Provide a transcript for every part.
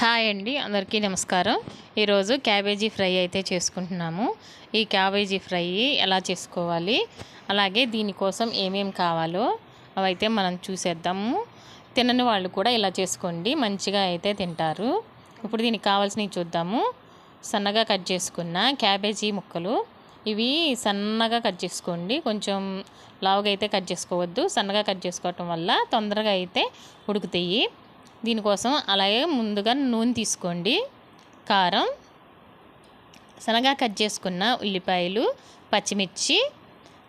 Hi అండి అందరికీ నమస్కారం. ఈరోజు క్యాబేజీ ఫ్రై అయితే చేసుకుంటున్నాము. ఈ క్యాబేజీ ఫ్రై ఎలా చేసుకోవాలి అలాగే దీనికోసం ఏమేం కావాలో అవైతే మనం చూసేద్దాము. తినని వాళ్ళు కూడా ఇలా చేసుకోండి మంచిగా అయితే తింటారు. ఇప్పుడు దీనికి కావాల్సినవి చూద్దాము. సన్నగా కట్ చేసుకున్న క్యాబేజీ ముక్కలు. ఇవి సన్నగా కట్ చేసుకోండి. కొంచెం లావుగా అయితే కట్ చేసుకోవద్దు. సన్నగా కట్ చేసుకోవటం వల్ల తొందరగా అయితే ఉడుకుతాయి. దీనికోసం అలాగే ముందుగా నూనె తీసుకోండి. కారం సన్నగా కట్ చేసుకున్న ఉల్లిపాయలు పచ్చిమిర్చి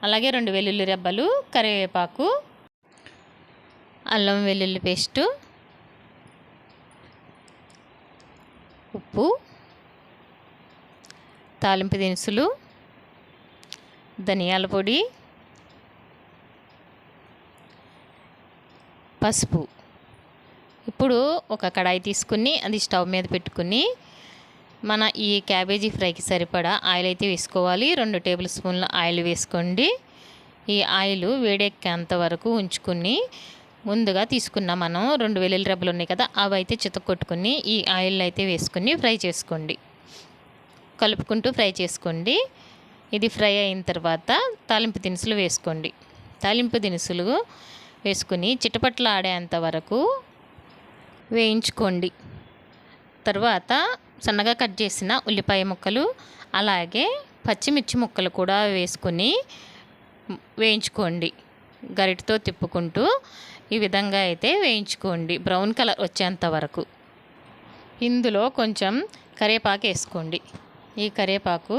అలాగే రెండు వెల్లుల్లి రెబ్బలు కరివేపాకు అల్లం వెల్లుల్లి పేస్టు ఉప్పు తాలింపు దినుసులు ధనియాల పొడి పసుపు. ఇప్పుడు ఒక కడాయి తీసుకుని అది స్టవ్ మీద పెట్టుకుని మన ఈ క్యాబేజీ ఫ్రైకి సరిపడా ఆయిల్ అయితే వేసుకోవాలి. రెండు టేబుల్ స్పూన్ల ఆయిల్ వేసుకోండి. ఈ ఆయిల్ వేడెక్కేంత వరకు ఉంచుకుని ముందుగా తీసుకున్న మనం రెండు వెల్లుల్లి రెబ్బలు ఉన్నాయి కదా అవి అయితే చితకొట్టుకుని ఈ ఆయిల్ అయితే వేసుకుని ఫ్రై చేసుకోండి. కలుపుకుంటూ ఫ్రై చేసుకోండి. ఇది ఫ్రై అయిన తర్వాత తాలింపు దినుసులు వేసుకోండి. తాలింపు దినుసులు వేసుకుని చిటపట్ల ఆడేంత వరకు వేయించుకోండి. తర్వాత సన్నగా కట్ చేసిన ఉల్లిపాయ ముక్కలు అలాగే పచ్చిమిర్చి ముక్కలు కూడా వేసుకొని వేయించుకోండి. గరిటతో తిప్పుకుంటూ ఈ విధంగా అయితే వేయించుకోండి. బ్రౌన్ కలర్ వచ్చేంత వరకు. ఇందులో కొంచెం కరివేపాకు వేసుకోండి. ఈ కరివేపాకు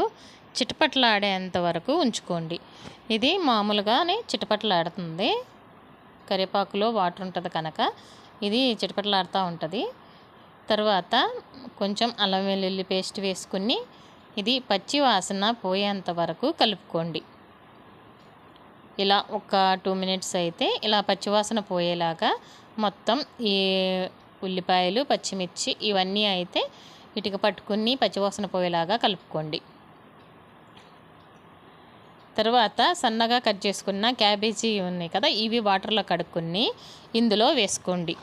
చిటపట్లాడేంత వరకు ఉంచుకోండి. ఇది మామూలుగానే చిటపట్లాడుతుంది. కరివేపాకులో వాటర్ ఉంటుంది కనుక ఇది చిటపటలాడుతూ ఉంటుంది. తర్వాత కొంచెం అల్లం వెల్లుల్లి పేస్ట్ వేసుకుని ఇది పచ్చి వాసన పోయేంత వరకు కలుపుకోండి. ఇలా ఒక టూ మినిట్స్ అయితే ఇలా పచ్చివాసన పోయేలాగా మొత్తం ఈ ఉల్లిపాయలు పచ్చిమిర్చి ఇవన్నీ అయితే ఇటుక పట్టుకుని పచ్చివాసన పోయేలాగా కలుపుకోండి. తర్వాత సన్నగా కట్ చేసుకున్న క్యాబేజీ ఉన్నాయి కదా ఇవి వాటర్లో కడుక్కుని ఇందులో వేసుకోండి.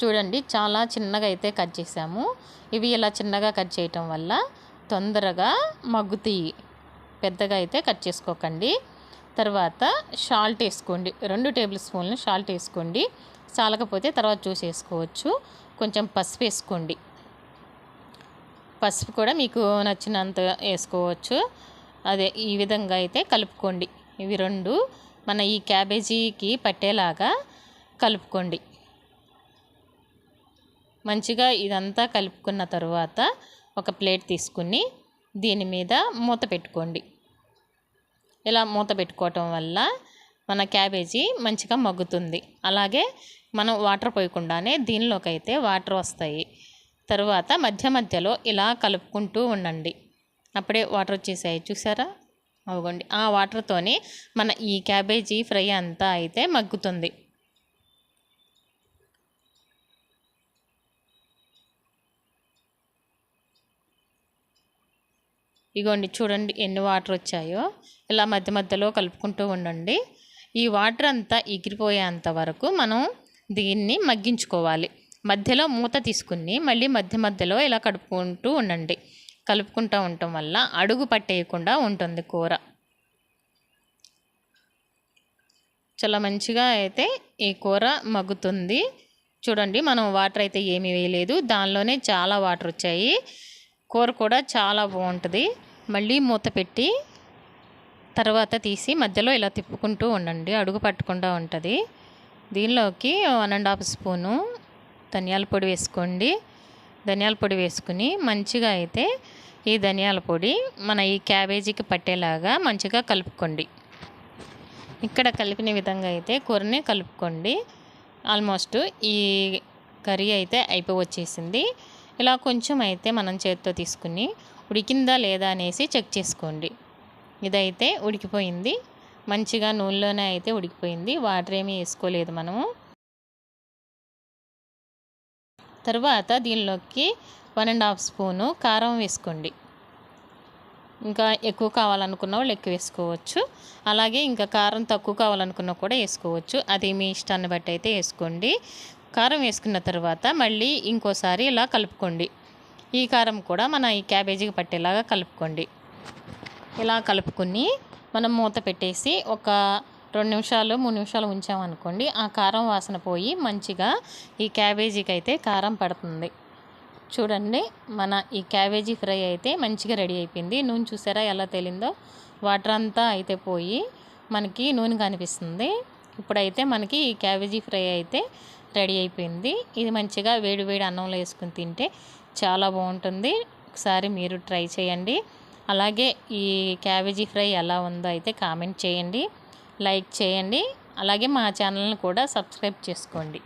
చూడండి చాలా చిన్నగా అయితే కట్ చేసాము. ఇవి ఇలా చిన్నగా కట్ చేయటం వల్ల తొందరగా మగ్గుతాయి పెద్దగా అయితే కట్ చేసుకోకండి. తర్వాత షాల్ట్ వేసుకోండి. రెండు టేబుల్ స్పూన్లు షాల్ట్ వేసుకోండి. చాలకపోతే తర్వాత చూసి వేసుకోవచ్చు. కొంచెం పసుపు వేసుకోండి. పసుపు కూడా మీకు నచ్చినంత వేసుకోవచ్చు. అదే ఈ విధంగా అయితే కలుపుకోండి. ఇవి రెండు మన ఈ క్యాబేజీకి పట్టేలాగా కలుపుకోండి. మంచిగా ఇదంతా కలుపుకున్న తర్వాత ఒక ప్లేట్ తీసుకుని దీని మీద మూత పెట్టుకోండి. ఇలా మూత పెట్టుకోవటం వల్ల మన క్యాబేజీ మంచిగా మగ్గుతుంది. అలాగే మనం వాటర్ పోయకుండానే దీనిలోకి అయితే వాటర్ వస్తాయి. తరువాత మధ్య మధ్యలో ఇలా కలుపుకుంటూ ఉండండి. అప్పుడే వాటర్ వచ్చేసాయి చూసారా? అవ్వండి ఆ వాటర్తోని మన ఈ క్యాబేజీ ఫ్రై అంతా అయితే మగ్గుతుంది. ఇగోండి చూడండి ఎన్ని వాటర్ వచ్చాయో. ఇలా మధ్య మధ్యలో కలుపుకుంటూ ఉండండి. ఈ వాటర్ అంతా ఎగిరిపోయేంత వరకు మనం దీన్ని మగ్గించుకోవాలి. మధ్యలో మూత తీసుకుని మళ్ళీ మధ్య మధ్యలో ఇలా కలుపుకుంటూ ఉండండి. కలుపుకుంటూ ఉండటం వల్ల అడుగు పట్టేయకుండా ఉంటుంది కూర. చాలా మంచిగా అయితే ఈ కూర మగ్గుతుంది. చూడండి మనం వాటర్ అయితే ఏమీ వేయలేదు. దానిలోనే చాలా వాటర్ వచ్చాయి. కూర కూడా చాలా బాగుంటుంది. మళ్ళీ మూత పెట్టి తర్వాత తీసి మధ్యలో ఇలా తిప్పుకుంటూ ఉండండి. అడుగు పట్టకుండా ఉంటుంది. దీనిలోకి వన్ అండ్ హాఫ్ స్పూను ధనియాల పొడి వేసుకోండి. ధనియాల పొడి వేసుకుని మంచిగా అయితే ఈ ధనియాల పొడి మన ఈ క్యాబేజీకి పట్టేలాగా మంచిగా కలుపుకోండి. ఇక్కడ కలిపిన విధంగా అయితే కూరని కలుపుకోండి. ఆల్మోస్ట్ ఈ కర్రీ అయితే అయిపోయి వచ్చేసింది ఇలా కొంచెం అయితే మనం చేతితో తీసుకుని ఉడికిందా లేదా అనేసి చెక్ చేసుకోండి. ఇదైతే ఉడికిపోయింది. మంచిగా నూనెలోనే అయితే ఉడికిపోయింది. వాటర్ ఏమీ వేసుకోలేదు మనము. తర్వాత దీనిలోకి వన్ అండ్ హాఫ్ స్పూను కారం వేసుకోండి. ఇంకా ఎక్కువ కావాలనుకున్న వాళ్ళు ఎక్కువ వేసుకోవచ్చు. అలాగే ఇంకా కారం తక్కువ కావాలనుకున్న కూడా వేసుకోవచ్చు. అది మీ ఇష్టాన్ని బట్టి అయితే వేసుకోండి. కారం వేసుకున్న తర్వాత మళ్ళీ ఇంకోసారి ఇలా కలుపుకోండి. ఈ కారం కూడా మన ఈ క్యాబేజీకి పట్టేలాగా కలుపుకోండి. ఇలా కలుపుకొని మనం మూత పెట్టేసి ఒక రెండు నిమిషాలు మూడు నిమిషాలు ఉంచామనుకోండి ఆ కారం వాసన పోయి మంచిగా ఈ క్యాబేజీకి అయితే కారం పడుతుంది. చూడండి మన ఈ క్యాబేజీ ఫ్రై అయితే మంచిగా రెడీ అయిపోయింది. నూనె చూసారా ఎలా తేలిందో? వాటర్ అంతా అయితే పోయి మనకి నూనె కనిపిస్తుంది. ఇప్పుడైతే మనకి ఈ క్యాబేజీ ఫ్రై అయితే రెడీ అయిపోయింది. ఇది మంచిగా వేడి వేడి అన్నంలో వేసుకుని తింటే చాలా బాగుంటుంది. ఒకసారి మీరు ట్రై చేయండి. అలాగే ఈ క్యాబేజీ ఫ్రై ఎలా ఉందో అయితే కామెంట్ చేయండి. లైక్ చేయండి. అలాగే మా ఛానల్ని కూడా సబ్స్క్రైబ్ చేసుకోండి.